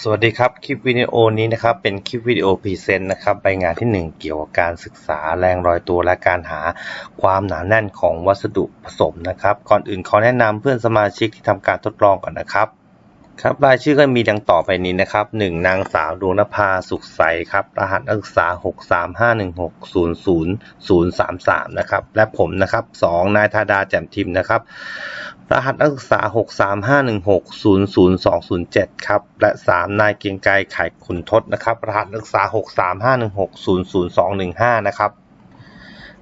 สวัสดีครับ คลิปวิดีโอนี้นะครับเป็นคลิปวิดีโอพรีเซนต์นะครับใบงานที่ 1 เกี่ยวกับการศึกษาแรงรอยตัวและการหาความหนาแน่นของวัสดุผสมนะครับ ก่อนอื่นขอแนะนำเพื่อนสมาชิกที่ทำการทดลองก่อนนะครับ ครับรายชื่อก็มีดังต่อไปนี้นะครับ 1. นางสาวดวงนภาสุขใสครับ รหัสนักศึกษา 6351600033 นะครับ และผมนะครับ 2. นายธาดาแจ่มทิมนะครับ รหัสนักศึกษา 63516002207 ครับ และ 3 นายเกียงไกรไข่ขุนทศนะครับ รหัสนักศึกษา 63516002215 นะครับ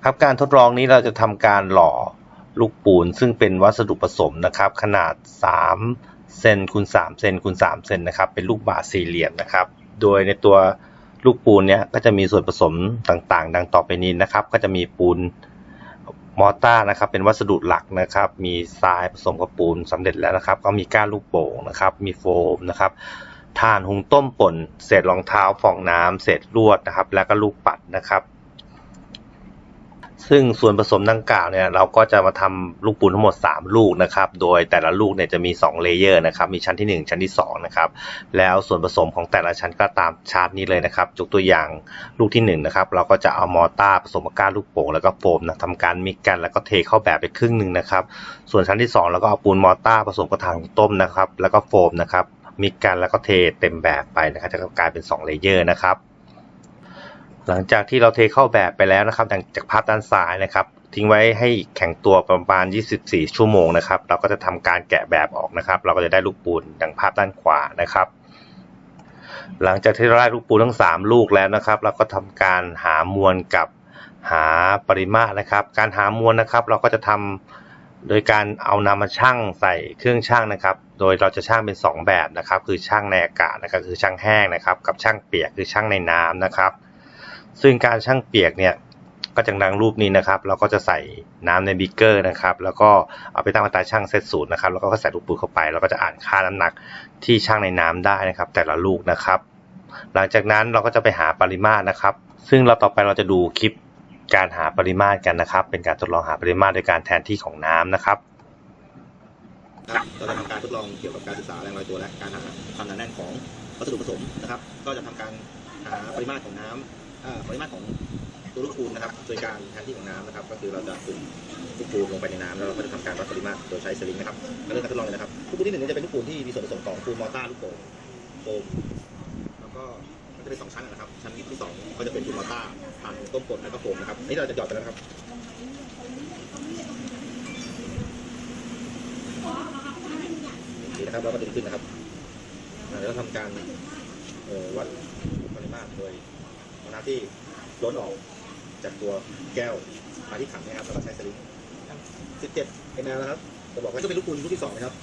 ครับการทดลองนี้เราจะทำการหล่อลูกปูนซึ่งเป็นวัสดุผสมนะครับ ขนาด 3 เซนคูณ3เซนคูณ3เซนนะครับ เป็นลูกบาศก์สี่เหลี่ยมนะครับ โดยในตัวลูกปูนเนี้ยก็จะมีส่วนผสมต่างๆ ดังต่อไปนี้นะครับ ก็จะมีปูนมอร์ต้านะครับ เป็นวัสดุหลักนะครับ มีทรายผสมกับปูนสำเร็จแล้วนะครับ ก็มีก้านลูกโป่งนะครับ มีโฟมนะครับถ่านหุงต้มป่น เศษรองเท้าฟองน้ำเศษลวดนะครับ แล้วก็ลูกปัดนะครับ ซึ่งส่วนผสมดังกล่าวเนี่ยเราก็จะมาทำลูกปูนทั้งหมด 3 ลูกนะครับ โดยแต่ละลูกเนี่ยจะมี2เลเยอร์นะครับมีชั้นที่ 1 ชั้นที่2นะครับแล้วส่วนผสมของแต่ละชั้นก็ตามชาร์ตนี้เลยนะครับยกตัวอย่างลูกที่1นะครับเราก็จะเอามอร์ต้าผสมกับก้านลูกโป่งแล้วก็โฟมนะทำการมิกกันแล้วก็เทเข้าแบบไปครึ่งหนึ่งนะครับส่วนชั้นที่2เราก็เอาปูนมอร์ต้าผสมกับถ่านหุงต้มนะครับแล้วก็โฟมนะครับมิกกันแล้วก็เทเต็มแบบไปนะครับจะกลายเป็น2เลเยอร์นะครับ หลังจากที่เราเทเข้าแบบไปแล้วนะครับจากภาพด้านซ้ายนะครับ ทิ้งไว้ให้แข็งตัวประมาณ 24 ชั่วโมงนะครับ เราก็จะทำการแกะแบบออกนะครับ เราก็จะได้ลูกปูนดังภาพด้านขวานะครับ หลังจากที่เราได้ลูกปูนทั้ง 3 ลูกแล้วนะครับ เราก็ทำการหามวลกับหาปริมาตรนะครับ การหามวลนะครับ เราก็จะทำโดยการเอานำมาชั่งใส่เครื่องชั่งนะครับ โดยเราจะชั่งเป็น 2 แบบนะครับ คือชั่งในอากาศนะครับคือชั่งแห้งนะครับ กับชั่งเปียกคือชั่งในน้ำนะครับ ซึ่งการชั่งเปียกเนี่ยก็จะดังรูปนี้นะครับ เราก็จะใส่น้ำในบิ๊กเกอร์นะครับ แล้วก็เอาไปตั้งมาตราชั่งเซตศูนย์นะครับ แล้วก็ใส่ลูกปูนเข้าไปแล้วก็จะอ่านค่าน้ำหนักที่ชั่งในน้ำได้นะครับ แต่ละลูกนะครับ หลังจากนั้นเราก็จะไปหาปริมาตรนะครับ ซึ่งเราต่อไปเราจะดูคลิปการหาปริมาตรกันนะครับ เป็นการทดลองหาปริมาตรโดยการแทนที่ของน้ำนะครับครับเราจะทำการทดลองเกี่ยวกับการศึกษาแรงลอยตัวและการหาความหนาแน่นของวัสดุผสมนะครับ ก็จะทำการหาปริมาตรของน้ำอ่า ปริมาตรของตัวลูกปูนนะครับ โดยการแทนที่ของน้ำนะครับ ก็คือเราจะจุ่มลูกปูนลงไปในน้ำแล้วเราก็จะทำการวัดปริมาตรโดยใช้สลิงนะครับมาเริ่มการทดลองเลยนะครับลูกปูนที่หนึ่งจะเป็นลูกปูนที่มีส่วนผสมของปูนมอร์ต้าลูกโป่งโฟมแล้วก็มันจะเป็นสองชั้นนะครับ ชั้นที่สองก็จะเป็นปูนมอร์ต้าผ่านต้มกดแล้วก็โฟมนะครับนี่เราจะหยอดไปแล้วครับนี่นะครับเราก็ดึงขึ้นนะครับเดี๋ยวเราทำการวัดปริมาตรโดย น้ำที่ล้นออกจากตัวแก้วมาที่ถังนะครับแล้วก็ใช้สลิง17 ml นะครับจะบอกว่าจะเป็นลูกปูนลูกที่สองนะครับ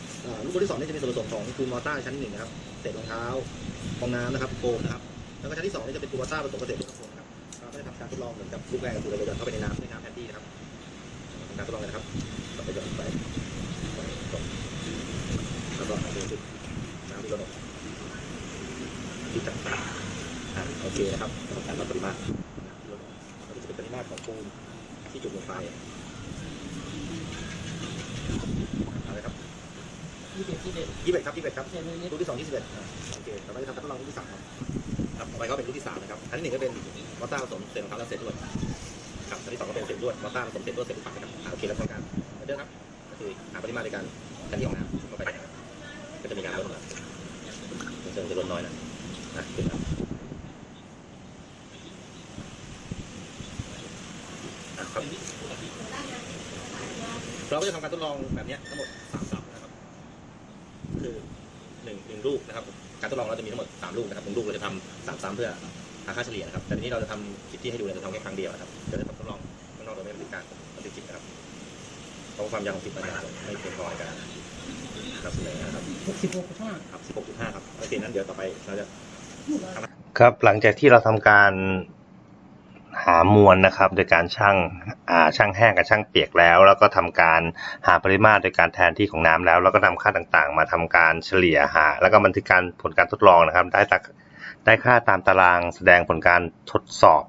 ลูกปูนที่สองนี่จะมีส่วนผสมของปูนมอร์ต้าชั้นหนึ่งนะครับเศษรองเท้าฟองน้ำนะครับโฟมนะครับแล้วก็ชั้นที่สองนี่จะเป็นปูนมอร์ต้าผสมกับเศษโฟมครับเราก็จะทำการทดลองเหมือนกับลูกแรกคือเราจะหยอดเข้าไปในน้ำในน้ำแทนที่นะครับทำการทดลองเลยนะครับเราไปหยอดไปแล้วก็ดูจุดน้ำที่ลดออกที่ต่างๆอ่าโอ เคนะครับทำการวัดปริมาตรน้ำที่ลดออกแล้วก็จะเป็นปริมาตรของปูนที่จุดลงไปเอาเลยครับยี่สิบยี่สิบยี่สิบเอ็ดครับยี่สิบเอ็ดครับเจ็ดนิดลูกที่สองยี่สิบเอ็ดอ่าโอเคต่อไปจะทำการทดลองลูกที่สามครับครับต่อไปก็เป็นลูกที่สามนะครับอันที่หนึ่งก็เป็นมอเตอร์ผสมเศษรองเท้าและเศษลวดครับอันที่สองก็เป็นเศษลวดมอเตอร์ผสมเศษลวดเศษลูกปัดนะครับอ่าโอเคแล้วทำการเหมือนเดิมครับก็คือหาปริมาตรในการแทนที่ของน้ำเข้าไปในน้ำก็จะมีการลดลงมาเชิงจะลดน้อยนะนะขึ้นครับอะครับ เราก็จะทำการทดลองแบบเนี้ยทั้งหมดสามสับนะครับ คือหนึ่งหนึ่งลูกนะครับ การทดลองเราจะมีทั้งหมดสามลูกนะครับหนึ่งลูกเราจะทำสามซ้ำเพื่อหาค่าเฉลี่ยนะครับ แต่ทีนี้เราจะทำคลิปที่ให้ดูเนี่ยเราทำแค่ครั้งเดียวนะครับจะได้ทำทดลองข้างนอกโดยไม่บันทึกการบันทึกคลิปนะครับเพราะความยาวของคลิปมันอาจจะไม่เพียงพอในการนำเสนอนะครับหกสิบหกห้าครับ16.5ครับโอเคนั้นเดี๋ยวต่อไปเราจะครับหลังจากที่เราทำการ หามวลนะครับ โดยการชั่งอ่างแห้งกับชั่งเปียกแล้ว แล้วก็ทำการหาปริมาตรโดยการแทนที่ของน้ำแล้ว แล้วก็นำค่าต่างๆ มาทำการเฉลี่ยหา แล้วก็บันทึกการผลการทดลองนะครับ ได้ตักได้ค่าตามตารางแสดงผลการทดสอบ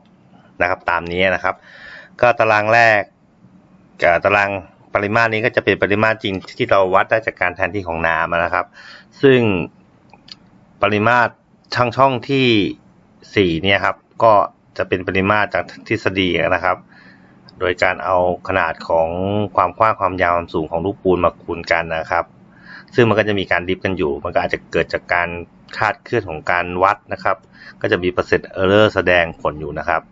นะครับ ตามนี้นะครับ ก็ตารางแรกกับตารางปริมาตรนี้ก็จะเป็นปริมาตรจริงที่เราวัดได้จากการแทนที่ของน้ำนะครับ ซึ่งปริมาตรช่างช่องที่สี่เนี่ยครับ ก็ จะเป็นปริมาตรจากทฤษฎีนะครับ โดยการเอาขนาดของความกว้างความยาวความสูงของลูกปูนมาคูณกันนะครับ ซึ่งมันก็จะมีการดิฟกันอยู่ มันก็อาจจะเกิดจากการคาดเคลื่อนของการวัดนะครับ ก็จะมีเปอร์เซ็นต์เออร์เรอร์แสดงผลอยู่นะครับ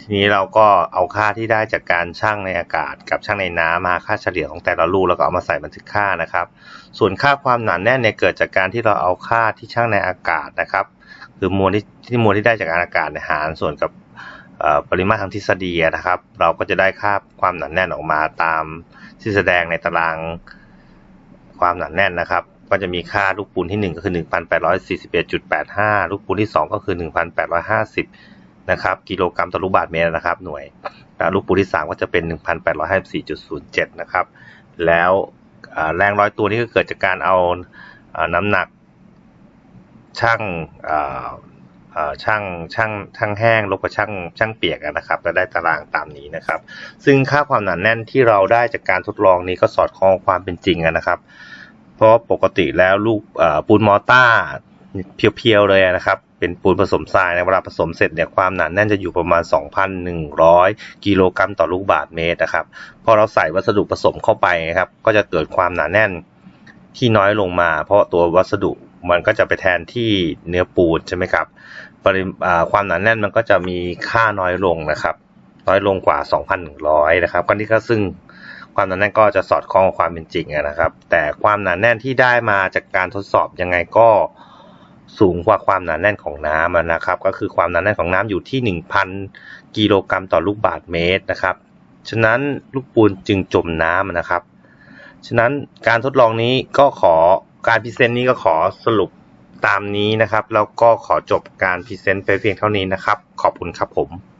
ทีนี้เราก็เอาค่าที่ได้จากการชั่งในอากาศ กับชั่งในน้ำมาค่าเฉลี่ยของแต่ละลูกแล้วก็เอามาใส่บันทึกค่านะครับ ส่วนค่าความหนาแน่นเนี่ยเกิดจากการที่เราเอาค่าที่ชั่งในอากาศนะครับคือมวลที่ที่มวลที่ได้จากการอากาศเนี่ยหารส่วนกับ ปริมาตรทางทฤษฎีนะครับ เราก็จะได้ค่าความหนาแน่นออกมาตามที่แสดงในตารางความหนาแน่นนะครับ ก็จะมีค่าลูกปูนที่ 1 ก็คือ 1,841.85 ลูกปูนที่ 2 ก็คือ 1,850 นะครับ กิโลกรัมต่อลูกบาศก์เมตรนะครับ หน่วยแล้วลูกปูนที่ 3 ก็จะเป็น 1,854.07 นะครับ แล้วแรงร้อยตัวนี้ก็เกิดจากการเอาน้ำหนักช่าง ช่างช่างช่างแห้งลบกับช่างช่างเปียกนะครับแล้วได้ตารางตามนี้นะครับ ซึ่งค่าความหนาแน่นที่เราได้จากการทดลองนี้ก็สอดคล้องความเป็นจริงนะครับ เพราะปกติแล้วลูกปูนมอต้าเพียวๆเลยนะครับ เป็นปูนผสมทรายในเวลาผสมเสร็จเนี่ยความหนาแน่นจะอยู่ประมาณ 2,100 กิโลกรัมต่อลูกบาศก์เมตรนะครับพอเราใส่วัสดุผสมเข้าไปนะครับ ก็จะเกิดความหนาแน่นที่น้อยลงมา เพราะตัววัสดุ มันก็จะไปแทนที่เนื้อปูนใช่ไหมครับปริความหนาแน่นมันก็จะมีค่าน้อยลงนะครับ น้อยลงกว่า 2,100 นะครับก็นี่ก็ซึ่งความหนาแน่นก็จะสอดคล้องกับความเป็นจริงนะครับ แต่ความหนาแน่นที่ได้มาจากการทดสอบยังไงก็สูงกว่าความหนาแน่นของน้ำนะครับ ก็คือความหนาแน่นของน้ำอยู่ที่ 1,000 กิโลกรัมต่อลูกบาศก์เมตรนะครับ ฉะนั้นลูกปูนจึงจมน้ำนะครับ ฉะนั้นการทดลองนี้ก็ขอ การพรีเซนต์นี้ก็ขอสรุปตามนี้นะครับ แล้วก็ขอจบการพรีเซนต์ไปเพียงเท่านี้นะครับ ขอบคุณครับผม